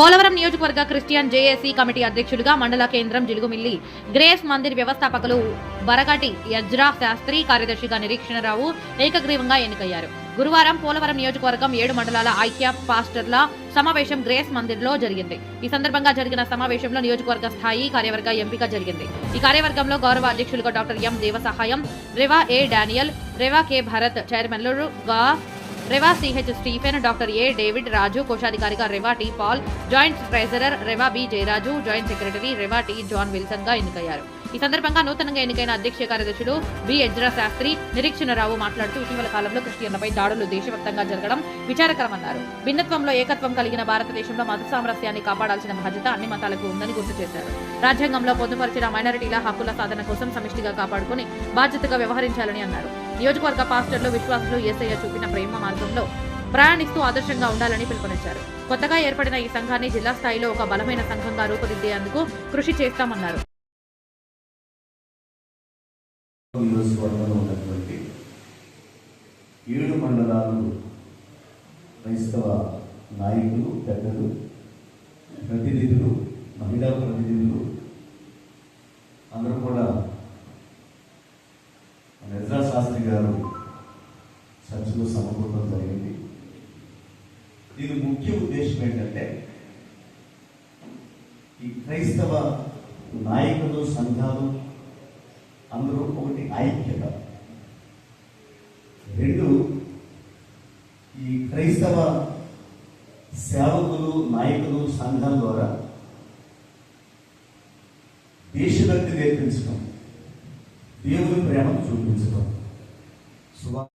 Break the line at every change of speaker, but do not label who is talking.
పోలవరం నియోజకవర్గ Christian JAC committee అధ్యక్షుడిగా మండల కేంద్రం జిలుగుమిల్లి గ్రేస్ మందిర్ వ్యవస్థాపకులు బరగటి యజ్రా శాస్త్రి కార్యదర్శిగా నిరీక్షణరావు ఏకగ్రీవంగా ఎన్నికయ్యారు. గురువారం పోలవరం నియోజకవర్గం ఏడు మండలాల ఐక్య పాస్టర్ల సమావేశం గ్రేస్ మందిర్లో జరిగింది. ఈ సందర్భంగా జరిగిన సమావేశంలో నియోజకవర్గ స్థాయి కార్యవర్గ ఎంపిక జరిగింది. ఈ కార్యవర్గంలో గౌరవ అధ్యక్షులుగా doctor M Devasahayam Rev A Daniel Rev K Bharat చైర్మన్లుగా Rev CH Stephen doctor A David Raju కోశాధికారిగా Rev T Paul joint treasurer Rev B Jayaraju joint secretary Rev T John విల్సన్గా ఎన్నికయ్యారు. ఈ సందర్భంగా నూతనంగా ఎన్నికైన అధ్యక్ష కార్యదర్శులు బి ఎజ్రా శాస్త్రి నిరీక్షణరావు మాట్లాడుతూ ఇటీవల కాలంలో క్రిస్టియన్లపై దాడులు దేశవ్యాప్తంగా జరగడం విచారకరమన్నారు. భిన్నత్వంలో ఏకత్వం కలిగిన భారతదేశంలో మత సామరస్యాన్ని కాపాడాల్సిన బాధ్యత అన్ని మతాలకు ఉందని గుర్తు చేశారు. రాజ్యాంగంలో పొందుపరిచిన మైనారిటీల హక్కుల సాధన కోసం సమిష్టిగా కాపాడుకుని బాధ్యతగా వ్యవహరించాలని అన్నారు. నియోజకవర్గ పాస్టర్లు విశ్వాసులు ఏసయ్య చూపిన ప్రేమ మార్గంలో ప్రయాణిస్తూ ఆదర్శంగా ఉండాలని పిలుపునిచ్చారు. కొత్తగా ఏర్పడిన ఈ సంఘాన్ని జిల్లా స్థాయిలో ఒక బలమైన సంఘంగా రూపుదిద్దేందుకు కృషి చేస్తామన్నారు.
ఏడు మండలాలు క్రైస్తవ నాయకులు పెద్దలు ప్రతినిధులు మహిళా ప్రతినిధులు అందరూ కూడా శాస్త్రి గారు చర్చలో సమకూడడం జరిగింది. దీని ముఖ్య ఉద్దేశం ఏంటంటే ఈ క్రైస్తవ నాయకులు సంఘాలు అందరూ ఒకటి ఐక్యత. రెండు ఈ క్రైస్తవ సేవకులు నాయకులు సంఘాల ద్వారా దేశభక్తి నేర్పించడం దేవుని ప్రేమను చూపించడం. 座